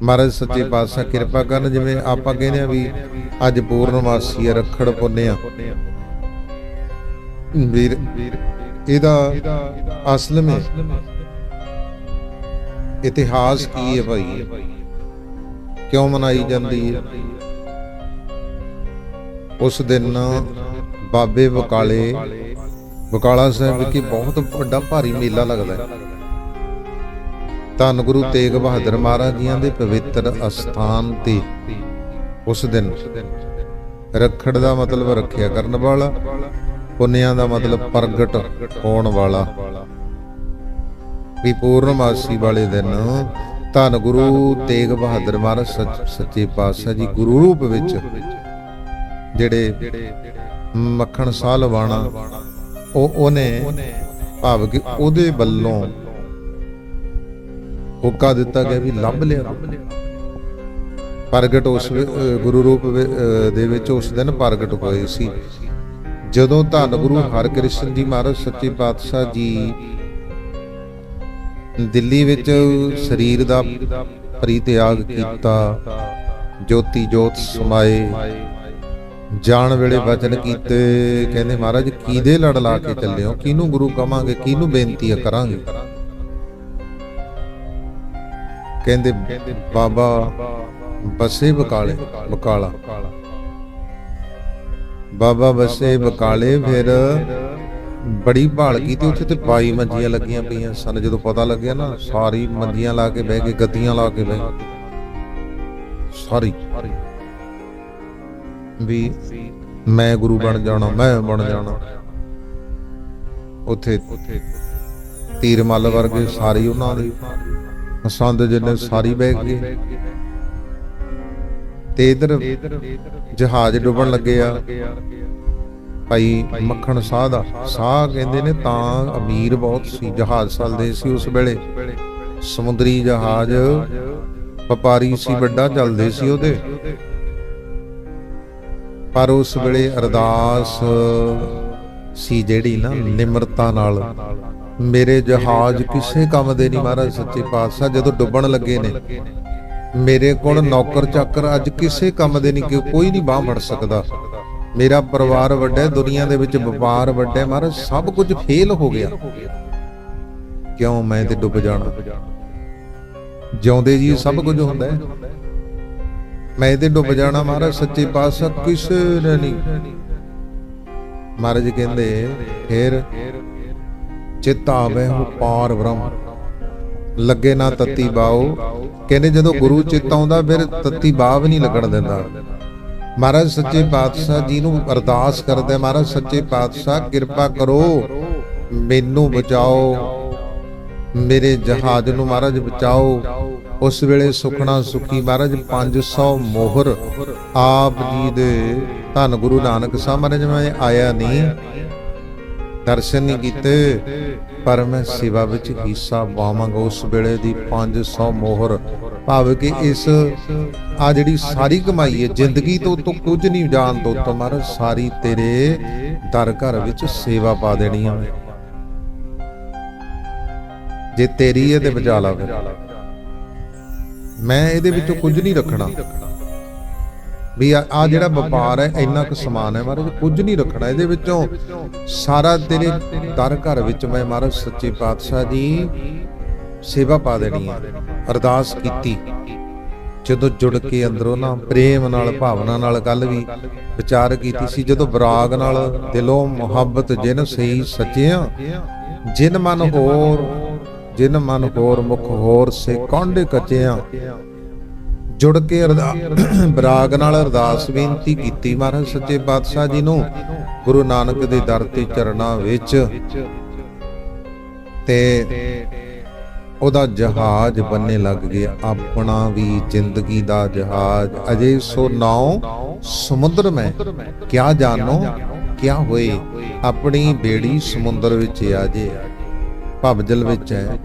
ਮਹਾਰਾਜ ਸੱਚੇ ਪਾਤਸ਼ਾਹ ਕਿਰਪਾ ਕਰਨ, ਜਿਵੇਂ ਆਪਾਂ ਕਹਿੰਦੇ ਆ ਵੀ ਅੱਜ ਪੂਰਨਮਾਸੀ ਹੈ, ਰੱਖੜ ਪੁੰਨਿਆ ਵੀਰ, ਇਹਦਾ ਅਸਲ ਵਿੱਚ ਇਤਿਹਾਸ ਕੀ ਹੈ ਭਾਈ? ਕਿਉਂ ਮਨਾਈ ਜਾਂਦੀ ਹੈ? ਉਸ ਦਿਨ ਬਾਬੇ ਬਕਾਲੇ, ਬਕਾਲਾ ਸਾਹਿਬ ਵਿਖੇ ਬਹੁਤ ਵੱਡਾ ਭਾਰੀ ਮੇਲਾ ਲੱਗਦਾ ਹੈ। ਧੰਨ ਗੁਰੂ ਤੇਗ ਬਹਾਦਰ ਮਹਾਰਾਜ ਜੀਆਂ ਦੇ ਪਵਿੱਤਰ ਅਸਥਾਨ ਤੇ। ਉਸ ਦਿਨ ਰੱਖੜ ਦਾ ਮਤਲਬ ਰੱਖਿਆ ਕਰਨ ਵਾਲਾ, ਪੁੰਨਿਆਂ ਦਾ ਮਤਲਬ ਪ੍ਰਗਟ ਹੋਣ ਵਾਲਾ। ਵੀ ਪੂਰਨਮਾਸੀ ਵਾਲੇ ਦਿਨ ਧੰਨ ਗੁਰੂ ਤੇਗ ਬਹਾਦਰ ਮਹਾਰਾਜ ਸੱਚ- ਸੱਚੇ ਪਾਤਸ਼ਾਹ ਜੀ ਗੁਰੂ ਰੂਪ ਵਿੱਚ ਜਿਹੜੇ ਮੱਖਣ ਸਾਹ ਲਵਾਣਾ, ਉਹ ਉਹਨੇ ਭਾਵ ਕਿ ਉਹਦੇ ਵੱਲੋਂ ਹੋਕਾ ਦਿੱਤਾ ਗਿਆ ਵੀ ਲੱਭ ਲਿਆ। ਪ੍ਰਗਟ ਉਸ ਗੁਰੂ ਰੂਪ ਦੇ ਵਿੱਚ ਉਸ ਦਿਨ ਪ੍ਰਗਟ ਹੋਏ ਸੀ। ਜਦੋਂ ਧੰਨ ਗੁਰੂ ਹਰਕ੍ਰਿਸ਼ਨ ਜੀ ਮਹਾਰਾਜ ਸੱਚੇ ਪਾਤਸ਼ਾਹ ਜੀ ਦਿੱਲੀ ਵਿੱਚ ਸਰੀਰ ਦਾ ਪਰਿਤਿਆਗ ਕੀਤਾ, ਜੋਤੀ ਜੋਤ ਸਮਾਏ, ਜਾਣ ਵੇਲੇ ਵਚਨ ਕੀਤੇ, ਕਹਿੰਦੇ ਮਹਾਰਾਜ ਕਿਹਦੇ ਲੜ ਲਾ ਕੇ ਚੱਲਿਓ ਕਿਹਨੂੰ ਗੁਰੂ ਕਵਾਂਗੇ? ਕਿਹਨੂੰ ਬੇਨਤੀ ਕਰਾਂਗੇ? ਕਹਿੰਦੇ ਬਾਬਾ ਬਸੇ ਬਕਾਲੇ, ਬਕਾਲਾ। ਬਾਬਾ ਬਸੇ ਬਕਾਲੇ ਫਿਰ ਬੜੀ ਭਾਲ ਕੀਤੀ, ਉੱਥੇ ਤੇ 22 ਮੰਜੀਆਂ ਲੱਗੀਆਂ ਪਈਆਂ ਸਨ। ਜਦੋਂ ਪਤਾ ਲੱਗਿਆ ਨਾ, ਸਾਰੀ ਮੰਜੀਆਂ ਲਾ ਕੇ ਬਹਿ ਕੇ ਗੱਦੀਆਂ ਲਾ ਕੇ ਬਹਿ ਸਾਰੀ। ਵੀ ਮੈਂ ਗੁਰੂ ਬਣ ਜਾਣਾ, ਮੈਂ ਬਣ ਜਾਣਾ। ਉੱਥੇ ਤੀਰ ਮੱਲ ਵਰਗੇ ਸਾਰੀ ਉਹਨਾਂ ਦੀ। ਪਸੰਦ ਜਿੰਨੇ ਸਾਰੀ ਬਹਿ ਗਏ ਤੇ ਇਧਰ ਜਹਾਜ਼ ਡੁੱਬਣ ਲੱਗੇ ਆ। ਭਾਈ ਮੱਖਣ ਸਾਹ ਦਾ। ਸਾਹ ਕਹਿੰਦੇ ਨੇ ਤਾਂ ਅਮੀਰ ਬਹੁਤ ਸੀ ਜਹਾਜ਼ ਚੱਲਦੇ ਸੀ ਉਸ ਵੇਲੇ। ਸਮੁੰਦਰੀ ਜਹਾਜ਼ ਵਪਾਰੀ ਸੀ ਵੱਡਾ ਚੱਲਦੇ ਸੀ ਉਹਦੇ। ਪਰ ਉਸ ਵੇਲੇ ਅਰਦਾਸ ਸੀ ਜਿਹੜੀ ਨਾ ਨਿਮਰਤਾ ਨਾਲ। ਮੇਰੇ ਜਹਾਜ਼ ਕਿਸੇ ਕੰਮ ਦੇ ਨਹੀਂ ਮਹਾਰਾਜ ਸੱਚੇ ਪਾਤਸ਼ਾਹ ਜਦੋਂ ਡੁੱਬਣ ਲੱਗੇ ਨੇ। ਮੇਰੇ ਕੋਲ ਨੌਕਰ ਚਾਕਰ ਅੱਜ ਕਿਸੇ ਕੰਮ ਦੇ ਨਹੀਂ ਕਿ ਕੋਈ ਨਹੀਂ ਬਾਹ ਫੜ ਸਕਦਾ। ਮੇਰਾ ਪਰਿਵਾਰ ਵੱਡਾ ਹੈ ਦੁਨੀਆ ਦੇ ਵਿੱਚ ਵਪਾਰ ਵੱਡਾ ਹੈ ਮਹਾਰਾਜ ਸਭ ਕੁਝ ਫੇਲ ਹੋ ਗਿਆ। ਕਿਉਂ ਮੈਂ ਤੇ ਡੁੱਬ ਜਾਣਾ? ਜਿਉਂਦੇ ਜੀ ਸਭ ਕੁਝ ਹੁੰਦਾ ਹੈ। ਮੈਂ ਤੇ ਡੁੱਬ ਜਾਣਾ ਮਹਾਰਾਜ ਸੱਚੇ ਪਾਤਸ਼ਾਹ ਕਿਸੇ ਨੇ ਨਹੀਂ। ਮਹਾਰਾਜ ਕਹਿੰਦੇ ਫੇਰ ਚਿੱਤ ਆਵੇ ਹੋ ਪਾਰ ਬ੍ਰਹਮ। ਲੱਗੇ ਨਾ ਤਤੀ ਬਾਓ ਕਹਿੰਦੇ ਜਦੋਂ ਗੁਰੂ ਚਿੱਤ ਆਉਂਦਾ, ਫਿਰ ਤਤੀ ਬਾਵ ਨਹੀਂ ਲੱਗਣ ਦਿੰਦਾ। ਮਹਾਰਾਜ ਸੱਚੇ ਪਾਤਸ਼ਾਹ ਜੀ ਨੂੰ ਅਰਦਾਸ ਕਰਦੇ ਮਹਾਰਾਜ ਸੱਚੇ ਪਾਤਸ਼ਾਹ, ਕਿਰਪਾ ਕਰੋ, ਮੈਨੂੰ ਬਚਾਓ। ਮੇਰੇ ਜਹਾਜ਼ ਨੂੰ ਮਹਾਰਾਜ ਬਚਾਓ। ਉਸ ਵੇਲੇ ਸੁਖਣਾ ਸੁਖੀ ਮਹਾਰਾਜ 500 ਮੋਹਰ। ਆਪ ਜੀ ਦੇ ਧੰਨ ਗੁਰੂ ਨਾਨਕ ਸਾਹਿਬ ਮਹਾਰਾਜ, ਮੈਂ ਆਇਆ ਨਹੀਂ। ਦਰਸ਼ਨ ਨਹੀਂ ਕੀਤੇ, ਪਰ ਮੈਂ ਸੇਵਾ ਵਿੱਚ ਹਿੱਸਾ ਪਾਵਾਂਗਾ ਉਸ ਵੇਲੇ ਦੀ 500 ਮੋਹਰ, ਭਾਵ ਕਿ ਇਸ ਆ ਜਿਹੜੀ ਸਾਰੀ ਕਮਾਈ ਹੈ, ਜ਼ਿੰਦਗੀ ਤੋਂ ਤੋਂ ਕੁਝ ਨਹੀਂ ਜਾਣ ਤੋਂ ਤੋਂ ਸਾਰੀ ਤੇਰੇ ਦਰ ਘਰ ਵਿੱਚ ਸੇਵਾ ਪਾ ਦੇਣੀ ਆ ਜੇ ਤੇਰੀ ਹੈ ਤੇ ਬਚਾ ਲਾ ਫਿਰ ਮੈਂ ਇਹਦੇ ਵਿੱਚੋਂ ਕੁਝ ਨਹੀਂ ਰੱਖਣਾ। ਵੀ ਆ ਜਿਹੜਾ ਵਪਾਰ ਹੈ, ਇੰਨਾ ਕੁ ਸਮਾਨ ਹੈ ਮਹਾਰਾਜ, ਕੁਝ ਨਹੀਂ ਰੱਖਣਾ। ਇਹਦੇ ਵਿੱਚੋਂ ਸਾਰਾ ਤੇਰੇ ਦਰ ਘਰ ਵਿੱਚ ਮੈਂ ਮਹਾਰਾਜ ਸੱਚੇ ਪਾਤਸ਼ਾਹ ਜੀ ਸੇਵਾ ਪਾ ਦੇਣੀ ਹੈ, ਅਰਦਾਸ ਕੀਤੀ। ਜਦੋਂ ਜੁੜ ਕੇ ਅੰਦਰੋਂ ਨਾ ਪ੍ਰੇਮ ਨਾਲ, ਭਾਵਨਾ ਨਾਲ ਗੱਲ ਵੀ ਵਿਚਾਰ ਕੀਤੀ ਸੀ, ਜਦੋਂ ਵਿਰਾਗ ਨਾਲ ਦਿਲੋਂ ਮੁਹੱਬਤ ਜਿਨ ਸਹੀ ਸੱਚਿਆ, ਜਿਨ ਮਨ ਹੋਰ, ਜਿਨ ਮਨ ਹੋਰ ਮੁਖ ਹੋਰ ਸੇ ਕੌਂਡੇ ਕੱਚਿਆਂ ਜੁੜ ਕੇ ਬਰਾਗ ਨਾਲ ਅਰਦਾਸ ਬੇਨਤੀ ਕੀਤੀ ਮਹਾਰਾਜ ਸੱਚੇ ਪਾਤਸ਼ਾਹ ਜੀ ਨੂੰ, ਗੁਰੂ ਨਾਨਕ ਦੇ ਦਰ ਤੇ ਚਰਨਾਂ ਵਿੱਚ। ਤੇ ਉਹਦਾ ਜਹਾਜ਼ ਬੰਨੇ ਲੱਗ ਗਿਆ, ਆਪਣਾ ਵੀ ਜ਼ਿੰਦਗੀ ਦਾ ਜਹਾਜ਼। ਅਜੇ ਸੋ ਨਾਉ ਸਮੁੰਦਰ ਮੈਂ, ਕਿਆ ਜਾਣੋ, ਕਿਆ ਹੋਏ, ਆਪਣੀ ਬੇੜੀ ਸਮੁੰਦਰ ਵਿੱਚ ਆ ਜੇ। ਭਵਜਲ ਵਿੱਚ ਹੈ।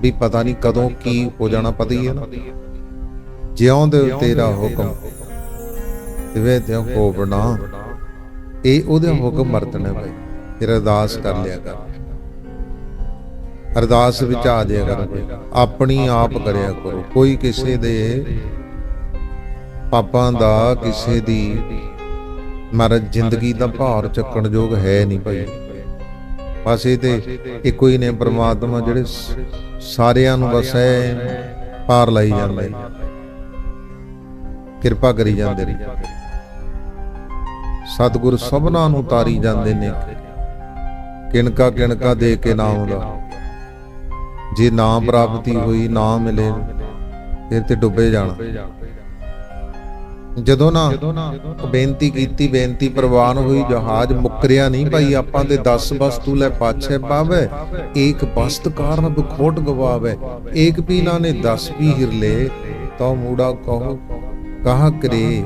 ਵੀ ਪਤਾ ਨਹੀਂ ਕਦੋਂ ਕੀ ਹੋ ਜਾਣਾ, ਪਤਾ ਹੀ ਹੈ ਨਾ। ਜਿਉਂ ਦੇ ਤੇਰਾ ਹੁਕਮ। ਤਿਵੇਂ ਤੇ ਹੋਵਣਾ ਇਹ ਉਹਦੇ ਹੁਕਮ ਵਰਤਣੇ ਬਈ। ਫਿਰ ਅਰਦਾਸ ਕਰ ਲਿਆ ਕਰ। ਅਰਦਾਸ ਵਿੱਚ ਆ ਜਾਇਆ ਕਰੋ। ਆਪਣੀ ਆਪ ਕਰਿਆ ਕਰੋ। ਕੋਈ ਕਿਸੇ ਦੇ ਪਾਪਾਂ ਦਾ ਕਿਸੇ ਦੀ ਮਹਾਰਾਜ ਜ਼ਿੰਦਗੀ ਦਾ ਭਾਰ ਚੱਕਣ ਯੋਗ ਹੈ ਨਹੀਂ ਭਾਈ। ਇਹ ਤੇ ਇੱਕੋ ਹੀ ਨੇ ਪ੍ਰਮਾਤਮਾ ਜਿਹੜੇ ਸਾਰਿਆਂ ਨੂੰ ਬਸ ਐ ਪਾਰ ਲਾਈ ਜਾਂਦੇ ਕਿਰਪਾ ਕਰੀ ਜਾਂਦੇ ਨੇ। ਸਤਿਗੁਰ ਸਭਨਾਂ ਨੂੰ ਤਾਰੀ ਜਾਂਦੇ ਨੇ। ਕਿਣਕਾ ਕਿਣਕਾ ਦੇ ਕੇ ਨਾਮ ਦਾ ਜੇ ਨਾਮ ਪ੍ਰਾਪਤੀ ਹੋਈ ਨਾ ਮਿਲੇ ਫਿਰ ਤੇ ਡੁੱਬੇ ਜਾਣਾ। ਜਦੋਂ ਨਾ ਬੇਨਤੀ ਕੀਤੀ ਬੇਨਤੀ ਪ੍ਰਵਾਨ ਹੋਈ ਜਹਾਜ਼ ਮੁੱਕਰਿਆ ਨਹੀਂ ਭਾਈ ਆਪਾਂ ਦੇ 10 ਵਸਤੂ ਲੈ ਪਾਛੇ ਪਾਵੇ। ਏਕ ਬਸਤ ਕਾਰਨ ਬਖੋਟ ਗਵਾਵੇ। ਏਕ ਪੀਲਾ ਨੇ 10 ਵੀ ਹਿਰਲੇ ਤਾਂ ਮੂੜਾ ਕਹੋ ਕਹਾ ਕਰੇ?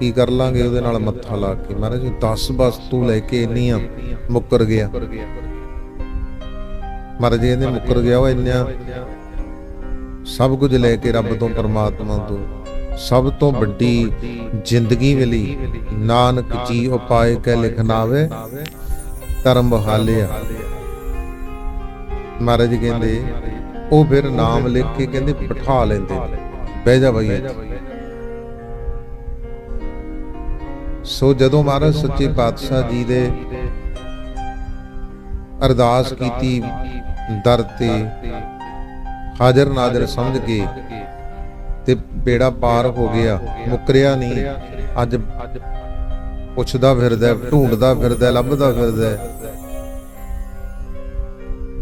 ਕੀ ਕਰ ਲਾਂਗੇ ਉਹਦੇ ਨਾਲ ਮੱਥਾ ਲਾ ਕੇ? ਮਹਾਰਾਜ 10 ਵਸਤੂ ਲੈ ਕੇ ਇੰਨੀਆਂ ਮੁੱਕਰ ਗਿਆ। ਮਹਾਰਾਜ, ਇਹਨੇ ਮੁੱਕਰ ਗਿਆ ਉਹ ਇੰਨਾ ਸਭ ਕੁਝ ਲੈ ਕੇ ਰੱਬ ਤੋਂ, ਪਰਮਾਤਮਾ ਤੋਂ। ਸਭ ਤੋਂ ਵੱਡੀ ਜ਼ਿੰਦਗੀ ਮਿਲੀ। ਨਾਨਕ ਜੀ, ਉਪਾਏ ਕੈ ਲਿਖਨਾਵੇ ਧਰਮ ਬਹਾਲਿਆ ਮਹਾਰਾਜ ਕਹਿੰਦੇ, ਉਹ ਫਿਰ ਨਾਮ ਲਿਖ ਕੇ ਕਹਿੰਦੇ ਬਿਠਾ ਲੈਂਦੇ। ਬਹਿ ਜਾ ਬਈ ਸੋ ਜਦੋਂ ਮਹਾਰਾਜ ਸੱਚੇ ਪਾਤਸ਼ਾਹ ਜੀ ਦੇ ਅਰਦਾਸ ਕੀਤੀ, ਦਰ ਤੇ ਹਾਜ਼ਰ ਨਾਜ਼ਰ ਸਮਝ ਕੇ ਤੇ ਬੇੜਾ ਪਾਰ ਹੋ ਗਿਆ, ਮੁਕਰਿਆ ਨਹੀਂ। ਅੱਜ ਪੁੱਛਦਾ ਫਿਰਦਾ, ਢੂੰਡਦਾ ਫਿਰਦਾ, ਲੱਭਦਾ ਫਿਰਦਾ।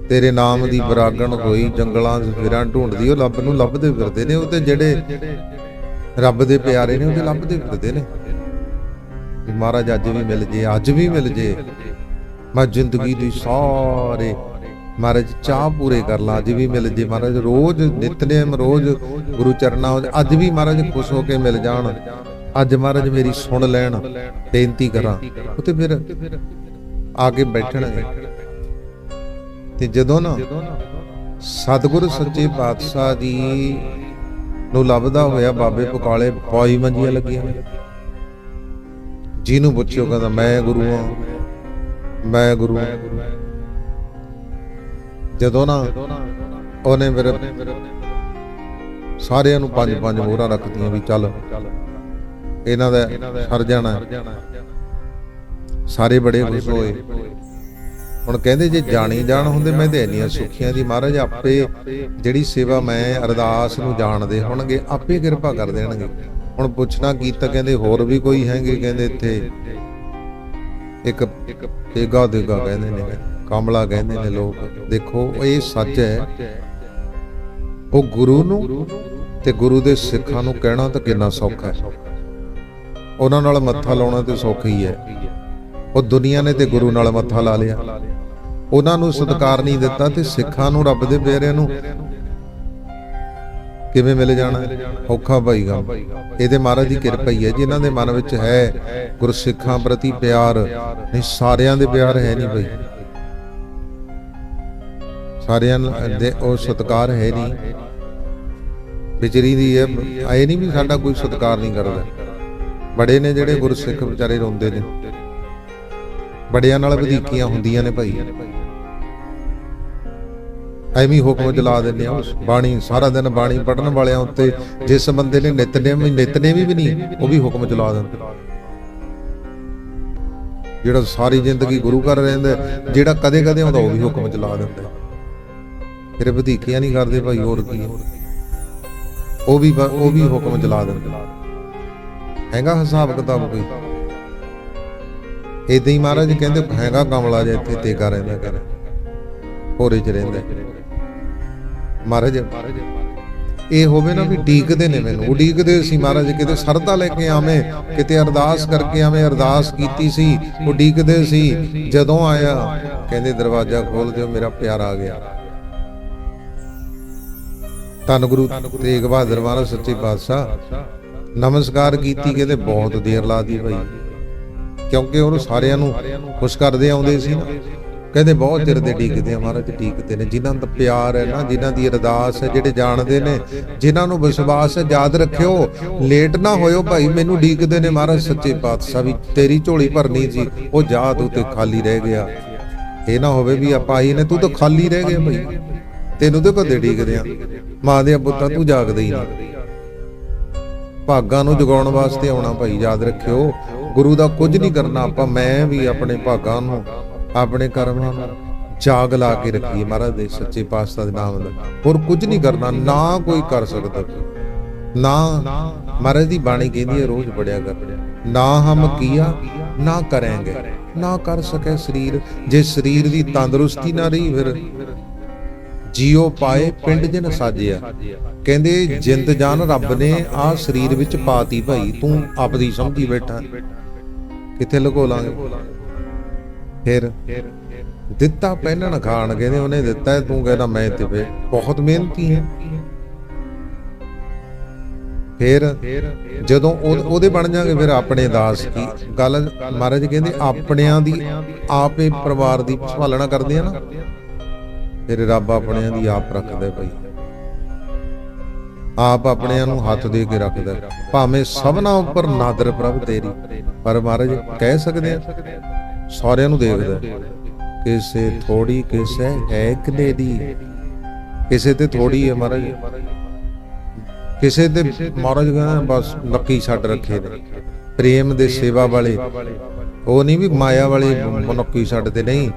ਤੇਰੇ ਨਾਮ ਦੀ ਬਰਾਗਣ ਹੋਈ, ਜੰਗਲਾਂ 'ਚ ਫਿਰਾਂ ਢੂੰਡਦੀ, ਉਹ ਲੱਭ ਨੂੰ ਲੱਭਦੇ ਫਿਰਦੇ ਨੇ। ਉਹ ਤੇ ਜਿਹੜੇ ਰੱਬ ਦੇ ਪਿਆਰੇ ਨੇ ਉਹਦੇ ਲੱਭਦੇ ਫਿਰਦੇ ਨੇ। ਵੀ ਮਹਾਰਾਜ ਅੱਜ ਵੀ ਮਿਲ ਜੇ, ਅੱਜ ਵੀ ਮਿਲ ਜੇ। ਮੈਂ ਜ਼ਿੰਦਗੀ ਦੀ ਸਾਰੇ ਮਹਾਰਾਜ ਚਾਹ ਪੂਰੇ ਕਰ ਲਾਂ, ਅੱਜ ਵੀ ਮਿਲ ਜੇ। ਮਹਾਰਾਜ ਰੋਜ਼ ਨਿਤਨੇਮ, ਰੋਜ਼ ਗੁਰੂ ਚਰਨਾਂ ਅੱਜ ਵੀ ਮਹਾਰਾਜ ਖੁਸ਼ ਹੋ ਕੇ ਮਿਲ ਜਾਣ। ਅੱਜ ਮਹਾਰਾਜ ਮੇਰੀ ਸੁਣ ਲੈਣ, ਬੇਨਤੀ ਕਰਾਂ। ਉਹ ਤੇ ਫਿਰ ਆ ਕੇ ਬੈਠਣਗੇ। ਤੇ ਜਦੋਂ ਨਾ ਸਤਿਗੁਰ ਸੱਚੇ ਪਾਤਸ਼ਾਹ ਜੀ ਨੂੰ ਲੱਭਦਾ ਹੋਇਆ ਬਾਬੇ ਪਕਾਲੇ, ਪੌਈ ਮੰਜੀਆਂ ਲੱਗੀਆਂ ਨੇ। ਜਿਹਨੂੰ ਪੁੱਛਿਓ ਕਹਿੰਦਾ, ਮੈਂ ਗੁਰੂ ਹਾਂ, ਮੈਂ ਗੁਰੂ ਜਦੋਂ ਨਾ ਉਹਨੇ ਫਿਰ ਸਾਰਿਆਂ ਨੂੰ ਪੰਜ ਪੰਜ ਮੋਹਰਾਂ ਰੱਖਦੀਆਂ ਵੀ ਚੱਲ, ਇਹਨਾਂ ਦਾ ਸਰ ਜਾਣਾ ਸਾਰੇ ਬੜੇ ਖੁਸ਼ ਹੋਏ। ਹੁਣ ਕਹਿੰਦੇ ਜੇ ਜਾਣੀ ਜਾਣ ਹੁੰਦੇ, ਮੈਂ ਤੇ ਇੰਨੀਆਂ ਸੁੱਖੀਆਂ ਦੀ ਮਹਾਰਾਜ ਆਪੇ ਜਿਹੜੀ ਸੇਵਾ ਮੈਂ ਅਰਦਾਸ ਨੂੰ ਜਾਣਦੇ ਹੋਣਗੇ, ਆਪੇ ਕਿਰਪਾ ਕਰ ਦੇਣਗੇ। ਹੁਣ ਪੁੱਛਣਾ ਕੀਤਾ ਕਹਿੰਦੇ ਹੋਰ ਵੀ ਕੋਈ ਹੈਗੇ ਕਹਿੰਦੇ ਇੱਥੇ। ਇੱਕ ਤੇਗਾ ਦੇਗਾ ਕਹਿੰਦੇ ਨੇ, ਕਮਲਾ ਕਹਿੰਦੇ ਨੇ ਲੋਕ। ਦੇਖੋ, ਇਹ ਸੱਚ ਹੈ। ਉਹ ਗੁਰੂ ਨੂੰ ਤੇ ਗੁਰੂ ਦੇ ਸਿੱਖਾਂ ਨੂੰ ਕਹਿਣਾ ਤਾਂ ਕਿੰਨਾ ਸੌਖਾ ਹੈ। ਉਹਨਾਂ ਨਾਲ ਮੱਥਾ ਲਾਉਣਾ ਤੇ ਸੌਖਾ ਹੀ। ਹੈ ਉਹ ਦੁਨੀਆ ਨੇ ਤੇ ਗੁਰੂ ਨਾਲ ਮੱਥਾ ਲਾ ਲਿਆ। ਉਹਨਾਂ ਨੂੰ ਸਤਿਕਾਰ ਨਹੀਂ ਦਿੱਤਾ ਤੇ ਸਿੱਖਾਂ ਨੂੰ ਰੱਬ ਦੇ ਪਿਆਰਿਆਂ ਨੂੰ ਕਿਵੇਂ ਮਿਲ ਜਾਣਾ? ਹੈ? ਔਖਾ ਭਾਈਗਾ ਇਹਦੇ ਮਹਾਰਾਜ ਦੀ ਕਿਰਪਾ ਹੀ ਹੈ ਜਿਨ੍ਹਾਂ ਦੇ ਮਨ ਵਿੱਚ ਹੈ ਗੁਰਸਿੱਖਾਂ ਪ੍ਰਤੀ ਪਿਆਰ। ਨਹੀਂ, ਸਾਰਿਆਂ ਦੇ ਪਿਆਰ ਹੈ ਨਹੀਂ ਭਾਈ। ਸਾਰਿਆਂ ਦੇ ਉਹ ਸਤਿਕਾਰ ਹੈ ਨਹੀਂ। ਵਿਚਰੀ ਦੀ ਹੈ ਆਏ ਨਹੀਂ ਵੀ ਸਾਡਾ ਕੋਈ ਸਤਿਕਾਰ ਨਹੀਂ ਕਰਦਾ। ਬੜੇ ਨੇ ਜਿਹੜੇ ਗੁਰਸਿੱਖ ਵਿਚਾਰੇ ਰੋਂਦੇ ਨੇ। ਬੜਿਆਂ ਨਾਲ ਵਧੀਕੀਆਂ ਹੁੰਦੀਆਂ ਨੇ ਭਾਈ। ਐਵੇਂ ਹੁਕਮ ਚਲਾ ਦਿੰਦੇ ਆ। ਬਾਣੀ, ਸਾਰਾ ਦਿਨ ਬਾਣੀ ਪੜਨ ਵਾਲਿਆਂ ਉੱਤੇ ਜਿਸ ਬੰਦੇ ਨੇ ਨਿਤਨੇਮ ਨਿਤਨੇਮ ਵੀ ਨਹੀਂ, ਉਹ ਵੀ ਹੁਕਮ ਚਲਾ ਦਿੰਦੇ ਜਿਹੜਾ ਸਾਰੀ ਜ਼ਿੰਦਗੀ ਗੁਰੂ ਘਰ ਰਹਿੰਦਾ ਜਿਹੜਾ ਕਦੇ ਕਦੇ ਆਉਂਦਾ, ਉਹ ਵੀ ਹੁਕਮ ਚਲਾ ਦਿੰਦਾ ਫਿਰ ਵਧੀਕੀਆਂ ਨਹੀਂ ਕਰਦੇ ਭਾਈ, ਹੋਰ ਕੀ ਉਹ ਵੀ ਉਹ ਵੀ ਹੁਕਮ ਚਲਾ ਦਿੰਦਾ ਹੈਗਾ ਹਿਸਾਬ ਕਿਤਾਬ ਕੋਈ? ਇਦਾਂ ਹੀ ਮਹਾਰਾਜ ਕਹਿੰਦੇ, ਹੈਗਾ ਕਮਲਾ ਜੇ ਇੱਥੇ ਤੇਗਾ ਰਹਿੰਦਾ ਕਰ ਹੋਰੇ ਚ ਰਹਿੰਦਾ ਮਹਾਰਾਜ, ਇਹ ਹੋਵੇ ਨਾ ਵੀ ਡੀਕਦੇ ਨੇ ਮੈਨੂੰ। ਉਡੀਕਦੇ ਸੀ ਮਹਾਰਾਜ, ਕਿਤੇ ਸਰਦਾ ਲੈ ਕੇ ਆਵੇਂ, ਕਿਤੇ ਅਰਦਾਸ ਕਰਕੇ ਆਵੇਂ, ਅਰਦਾਸ ਕੀਤੀ ਸੀ ਉਡੀਕਦੇ ਸੀ। ਜਦੋਂ ਆਇਆ, ਕਹਿੰਦੇ, ਦਰਵਾਜ਼ਾ ਖੋਲ ਦਿਓ, ਮੇਰਾ ਪਿਆਰ ਆ ਗਿਆ। ਧੰਨ ਗੁਰੂ ਤੇਗ ਬਹਾਦਰ ਮਹਾਰਾਜ, ਸੱਚੇ ਪਾਤਸ਼ਾਹ, ਨਮਸਕਾਰ ਕੀਤੀ, ਕਹਿੰਦੇ, ਬਹੁਤ ਦੇਰ ਲਾਦੀ ਭਾਈ। ਕਿਉਂਕਿ ਉਹਨੂੰ ਸਾਰਿਆਂ ਨੂੰ ਖੁਸ਼ ਕਰਦੇ ਆਉਂਦੇ ਸੀ ਨਾ। ਕਹਿੰਦੇ ਬਹੁਤ ਚਿਰ ਦੇ ਡੀਕਦੇ ਆ ਮਹਾਰਾਜ ਡੀਕਦੇ ਨੇ। ਜਿਨ੍ਹਾਂ ਦਾ ਪਿਆਰ ਹੈ ਨਾ ਜਿਨ੍ਹਾਂ ਦੀ ਅਰਦਾਸ ਹੈ ਜਿਹੜੇ ਜਾਣਦੇ ਨੇ ਜਿਨ੍ਹਾਂ ਨੂੰ ਵਿਸ਼ਵਾਸ ਹੈ ਯਾਦ ਰੱਖਿਓ। ਲੇਟ ਨਾ ਹੋਇਓ ਭਾਈ ਮੈਨੂੰ ਡੀਕਦੇ ਨੇ ਮਹਾਰਾਜ ਸੱਚੇ ਪਾਤਸ਼ਾਹ ਵੀ। ਤੇਰੀ ਝੋਲੀ ਭਰਨੀ ਸੀ ਉਹ ਯਾਦ ਉਤੇ ਖਾਲੀ ਰਹਿ ਗਿਆ। ਇਹ ਨਾ ਹੋਵੇ ਵੀ ਆਪਾਂ ਆਈ ਨੇ ਤੂੰ ਤਾਂ ਖਾਲੀ ਰਹਿ ਗਿਆ ਭਾਈ। ਤੈਨੂੰ ਤੇ ਕਦੇ ਡੀਕਦੇ ਆ। ਮਾਂ ਦੇ ਪੁੱਤਾਂ ਤੂੰ ਜਾਗਦਾ ਹੀ ਨਹੀਂ। ਭਾਗਾਂ ਨੂੰ ਜਗਾਉਣ ਵਾਸਤੇ ਆਉਣਾ ਭਾਈ ਯਾਦ ਰੱਖਿਓ। ਗੁਰੂ ਦਾ ਕੁਝ ਨਹੀਂ ਕਰਨਾ ਆਪਾਂ ਮੈਂ ਵੀ ਆਪਣੇ ਭਾਗਾਂ ਨੂੰ ਆਪਣੇ ਕਰਮਾਂ ਨੂੰ ਜਾਗ ਲਾ ਕੇ ਰੱਖੀਏ। ਮਹਾਰਾਜ ਦੇ ਸੱਚੇ ਪਾਤਸ਼ਾਹ ਦੇ ਨਾਮ ਦਾ ਹੋਰ ਕੁਝ ਨਹੀਂ ਕਰਨਾ, ਨਾ ਕੋਈ ਕਰ ਸਕਦਾ। ਨਾ ਮਹਾਰਾਜ ਦੀ ਬਾਣੀ ਕਹਿੰਦੀ ਹੈ, ਰੋਜ਼ ਪੜਿਆ ਕਰ। ਨਾ ਹਮ ਕੀਆ, ਨਾ ਕਰਾਂਗੇ। ਨਾ ਕਰ ਸਕੇ ਸਰੀਰ। ਜੇ ਸਰੀਰ ਦੀ ਤੰਦਰੁਸਤੀ ਨਾ ਰਹੀ, ਫਿਰ ਜੀਉ ਪਾਏ, ਪਿੰਡ ਜਨ ਸਾਜਿਆ। ਕਹਿੰਦੇ, ਜਿੰਦ ਜਾਨ ਰੱਬ ਨੇ ਆ ਸਰੀਰ ਵਿੱਚ ਪਾਤੀ ਭਾਈ, ਤੂੰ ਆਪਦੀ ਸਮਝੀ ਬੈਠਾ। ਕਿੱਥੇ ਲੁਕੋ ਲਾਂਗੇ? ਫਿਰ ਦਿੱਤਾ ਪਹਿਨਣ ਖਾਣ ਕਹਿੰਦੇ ਉਹਨੇ ਦਿੱਤਾ ਤੂੰ ਕਹਿੰਦਾ ਮੈਂ ਤੇ ਵੇ ਬਹੁਤ ਮਿਹਨਤੀ ਹੈ। ਫਿਰ ਜਦੋਂ ਉਹ- ਉਹਦੇ ਬਣ ਜਾਗੇ ਫਿਰ ਆਪਣੇ ਦਾਸ ਕੀ? ਗੱਲ ਮਹਾਰਾਜ ਕਹਿੰਦੇ ਆਪਣਿਆਂ ਦੀ ਆਪੇ ਪਰਿਵਾਰ ਦੀ ਸੰਭਾਲਣਾ ਕਰਦੇ ਆ ਨਾ। ਫਿਰ ਰੱਬ ਆਪਣਿਆਂ ਦੀ ਆਪ ਰੱਖਦਾ ਭਾਈ ਆਪ ਆਪਣਿਆਂ ਨੂੰ ਹੱਥ ਦੇ ਕੇ ਰੱਖਦਾ। ਭਾਵੇਂ ਸਭਨਾ ਉੱਪਰ ਨਾਦਰ ਪ੍ਰਭ ਤੇਰੀ। ਪਰ ਮਹਾਰਾਜ ਕਹਿ ਸਕਦੇ ਆ ਸਾਰਿਆਂ ਨੂੰ ਦੇਖਦਾ ਕਿਸੇ ਥੋੜੀ ਕਿਸੇ ਹੈ ਕਨੇਰੀ ਕਿਸੇ ਤੇ ਥੋੜੀ ਹੈ ਮਹਾਰਾਜ। ਕਿਸੇ ਤੇ ਮਹਾਰਾਜ ਕਹਿੰਦਾ ਬਸ ਨੱਕੀ ਛੱਡ ਰੱਖੇ ਨੇ। ਪ੍ਰੇਮ ਦੇ ਸੇਵਾ ਵਾਲੇ। ਉਹ ਨਹੀਂ ਵੀ ਮਾਇਆ ਵਾਲੇ ਮਨੁੱਖੀ ਛੱਡ ਤੇ ਨਹੀਂ।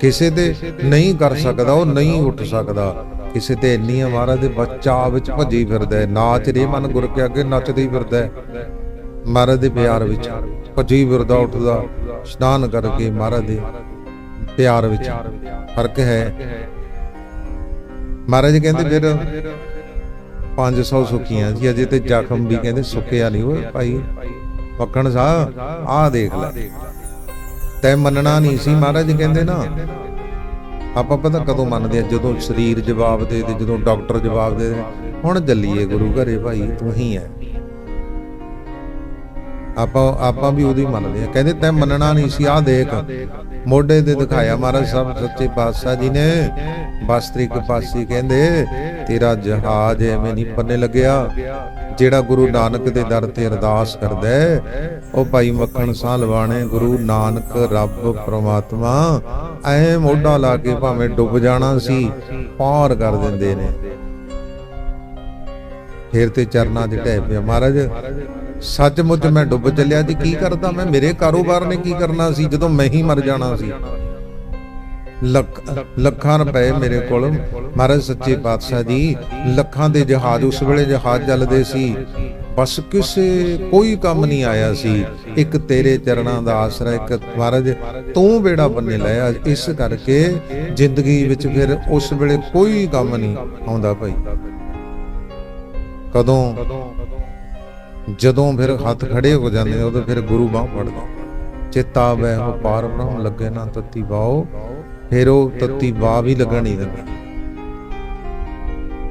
ਕਿਸੇ ਤੇ ਨਹੀਂ ਕਰ ਸਕਦਾ ਉਹ ਨਹੀਂ ਉੱਠ ਸਕਦਾ। ਕਿਸੇ ਤੇ ਇੰਨੀ ਆ ਮਹਾਰਾਜ ਦੇ ਬੱਚਾ ਵਿੱਚ ਭੱਜੀ ਫਿਰਦਾ ਨਾਚ ਰੇ ਮਨ ਗੁਰ ਕੇ ਅੱਗੇ ਨੱਚਦਾ ਹੀ। ਫਿਰਦਾ ਮਹਾਰਾਜ ਦੇ ਪਿਆਰ ਵਿੱਚ ਭੱਜੀ ਫਿਰਦਾ ਉੱਠਦਾ ਇਸ਼ਨਾਨ ਕਰਕੇ ਮਹਾਰਾਜ ਦੇ ਪਿਆਰ ਵਿੱਚ ਫ਼ਰਕ ਹੈ। ਮਹਾਰਾਜ ਕਹਿੰਦੇ ਫਿਰ 500 ਸੁੱਕੀਆਂ ਸੀ, ਅਜੇ ਤੇ ਜ਼ਖਮ ਵੀ ਕਹਿੰਦੇ ਸੁੱਕਿਆ ਨਹੀਂ ਓਏ ਭਾਈ ਮੱਖਣ ਸਾ ਆਹ ਦੇਖ ਲੈ। ਤੈ ਮੰਨਣਾ ਨਹੀਂ ਸੀ ਮਹਾਰਾਜ ਕਹਿੰਦੇ ਨਾ। ਆਪਾਂ ਪਤਾ ਕਦੋਂ ਮੰਨਦੇ ਆ, ਜਦੋਂ ਸਰੀਰ ਜਵਾਬ ਦੇ ਤੇ ਜਦੋਂ ਡਾਕਟਰ ਜਵਾਬ ਦੇ ਦੇ। ਹੁਣ ਜੱਲੀਏ ਗੁਰੂ ਘਰੇ ਭਾਈ, ਤੂੰ ਹੀ ਹੈ ਆਪਾਂ ਆਪਾਂ ਵੀ ਉਹਦੀ ਮੰਨਦੇ ਆ ਕਹਿੰਦੇ ਤੈ ਮੰਨਣਾ ਨਹੀਂ ਸੀ, ਆਹ ਦੇਖ। ਮੋਢੇ ਤੇ ਦਿਖਾਇਆ ਮਹਾਰਾਜ ਸਾਹਿਬ, ਸੱਚੇ ਪਾਤਸ਼ਾਹ ਜੀ ਨੇ। ਬਸਤਰੀ ਕਪਾਸੀ ਕਹਿੰਦੇ, ਤੇਰਾ ਜਹਾਜ਼ ਐਵੇਂ ਨਹੀਂ ਪੰਨੇ ਲੱਗਿਆ। ਜਿਹੜਾ ਗੁਰੂ ਨਾਨਕ ਦੇ ਦਰ ਤੇ ਅਰਦਾਸ ਕਰਦਾ ਉਹ ਭਾਈ ਮੱਖਣ ਸਾਹ ਲਵਾਣੇ ਗੁਰੂ ਨਾਨਕ, ਰੱਬ, ਪ੍ਰਮਾਤਮਾ, ਐ ਮੋਢਾ ਲਾ ਕੇ ਭਾਵੇਂ ਡੁੱਬ ਜਾਣਾ ਸੀ, ਪਾਰ ਕਰ ਦਿੰਦੇ ਨੇ। ਫਿਰ ਤੇ ਚਰਨਾਂ 'ਚ ਢਹਿ ਪਿਆ। ਮਹਾਰਾਜ ਸੱਚਮੁੱਚ ਮੈਂ ਡੁੱਬ ਚੱਲਿਆ ਜੀ, ਕੀ ਕਰਦਾ ਮੈਂ? ਮੇਰੇ ਕਾਰੋਬਾਰ ਨੇ ਕੀ ਕਰਨਾ ਸੀ? ਜਦੋਂ ਮੈਂ ਹੀ ਮਰ ਜਾਣਾ ਸੀ। ਲੱਖ, ਲੱਖਾਂ ਰੁਪਏ ਮੇਰੇ ਕੋਲ। ਮਹਾਰਾਜ, ਸੱਚੇ ਪਾਤਸ਼ਾਹ ਜੀ, ਲੱਖਾਂ ਦੇ ਜਹਾਜ਼, ਉਸ ਵੇਲੇ ਜਹਾਜ਼ ਚੱਲਦੇ ਸੀ। ਬਸ ਕਿਸੇ, ਕੋਈ ਕੰਮ ਨਹੀਂ ਆਇਆ ਸੀ। ਇੱਕ ਤੇਰੇ ਚਰਨਾਂ ਦਾ ਆਸਰਾ, ਇੱਕ ਮਹਾਰਾਜ, ਤੂੰ ਬੇੜਾ ਬੰਨੇ ਲਿਆ ਇਸ ਕਰਕੇ ਜ਼ਿੰਦਗੀ ਵਿੱਚ ਫਿਰ ਉਸ ਵੇਲੇ ਕੋਈ ਕੰਮ ਨਹੀਂ ਆਉਂਦਾ ਭਾਈ। ਕਦੋਂ? ਜਦੋਂ ਫਿਰ ਹੱਥ ਖੜੇ ਹੋ ਜਾਂਦੇ ਉਦੋਂ ਫਿਰ ਗੁਰੂ ਬਾਹ ਫੜਦਾ। ਚੇਤਾ ਹੋ ਪਾਰ ਬ੍ਰਹਮ ਲੱਗੇ ਨਾ ਤਤੀ ਬਾਓ ਫਿਰ ਉਹ ਤਤੀ ਬਾਹ ਵੀ ਲੱਗਣ ਨਹੀਂ ਦਿੰਦਾ।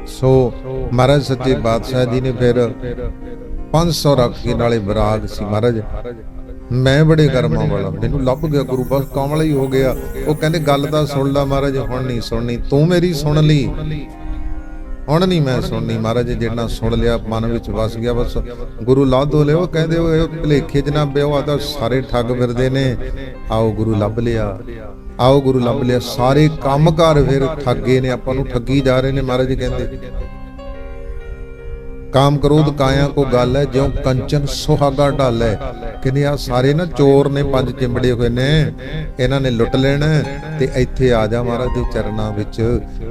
ਸੋ ਮਹਾਰਾਜ ਸੱਚੇ ਬਾਦਸ਼ਾਹ ਜੀ ਨੇ ਫਿਰ 500 ਰੱਖ ਕੇ ਨਾਲੇ ਬਰਾਗ ਸੀ ਮਹਾਰਾਜ। ਮੈਂ ਬੜੇ ਕਰਮਾਂ ਵਾਲਾ, ਮੈਨੂੰ ਲੱਭ ਗਿਆ ਗੁਰੂ, ਬਸ ਕਮਲਾ ਹੀ ਹੋ ਗਿਆ। ਉਹ ਕਹਿੰਦੇ, ਗੱਲ ਤਾਂ ਸੁਣ ਲੈ ਮਹਾਰਾਜ, ਹੁਣ ਨਹੀਂ ਸੁਣਨੀ, ਤੂੰ ਮੇਰੀ ਸੁਣ ਲਈ। ਹੁਣ ਨਹੀਂ ਮੈਂ ਸੁਣਨੀ। ਮਹਾਰਾਜ ਜਿਹੜਾ ਸੁਣ ਲਿਆ, ਮਨ ਵਿੱਚ ਵਸ ਗਿਆ, ਬਸ ਗੁਰੂ ਲਾਧੋ ਲਿਓ, ਕਹਿੰਦੇ ਉਹ ਇਹ ਭਲੇਖੇ ਚ ਨਾ ਬਿਓ ਆ ਤਾਂ ਸਾਰੇ ਠੱਗ ਫਿਰਦੇ ਨੇ। ਆਓ ਗੁਰੂ ਲੱਭ ਲਿਆ, ਆਓ ਗੁਰੂ ਲੱਭ ਲਿਆ। ਸਾਰੇ ਕੰਮਕਾਰ ਫਿਰ ਠੱਗੇ ਨੇ, ਆਪਾਂ ਨੂੰ ਠੱਗੀ ਜਾ ਰਹੇ ਨੇ, ਮਹਾਰਾਜ ਕਹਿੰਦੇ। ਕਾਮ ਕ੍ਰੋਧ ਕਾਇਆ ਕੋ ਗੱਲ ਹੈ ਜਿਉ ਕੰਚਨ ਸੁਹਾਗਾ ਢਾਲ ਕਹਿੰਦੇ ਆ ਸਾਰੇ ਨਾ ਚੋਰ ਨੇ ਪੰਜ ਚਿੰਬੜੇ ਹੋਏ ਨੇ ਇਹਨਾਂ ਨੇ ਲੁੱਟ ਲੈਣਾ ਤੇ ਇੱਥੇ ਆ ਜਾ ਮਹਾਰਾਜ ਦੇ ਚਰਨਾਂ ਵਿੱਚ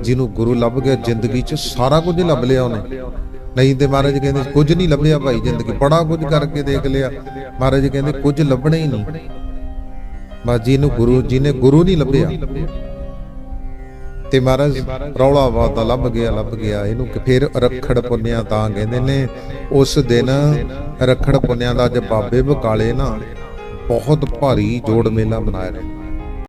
ਜਿਹਨੂੰ ਗੁਰੂ ਲੱਭ ਗਿਆ ਜ਼ਿੰਦਗੀ 'ਚ ਸਾਰਾ ਕੁਝ ਲੱਭ ਲਿਆ ਉਹਨੇ ਨਹੀਂ ਤੇ ਮਹਾਰਾਜ ਕਹਿੰਦੇ ਕੁਝ ਨਹੀਂ ਲੱਭਿਆ ਭਾਈ ਜ਼ਿੰਦਗੀ ਬੜਾ ਕੁਝ ਕਰਕੇ ਦੇਖ ਲਿਆ ਮਹਾਰਾਜ ਕਹਿੰਦੇ ਕੁਝ ਲੱਭਣਾ ਹੀ ਨਹੀਂ ਬਸ ਜਿਹਨੂੰ ਗੁਰੂ ਜੀ ਨੇ ਗੁਰੂ ਨਹੀਂ ਲੱਭਿਆ ਤੇ ਮਹਾਰਾਜ ਰੌਲਾ ਬਾਤਾ ਲੱਭ ਗਿਆ ਲੱਭ ਗਿਆ। ਇਹਨੂੰ ਕਿ ਫਿਰ ਰਖੜ ਪੁੰਨਿਆ ਤਾਂ ਕਹਿੰਦੇ ਨੇ, ਉਸ ਦਿਨ ਰਖੜ ਪੁੰਨਿਆ ਦਾ ਅੱਜ ਬਾਬੇ ਬਕਾਲੇ ਨਾ ਬਹੁਤ ਭਾਰੀ ਜੋੜ ਮੇਲਾ ਮਨਾਇਆ ਰਿਹਾ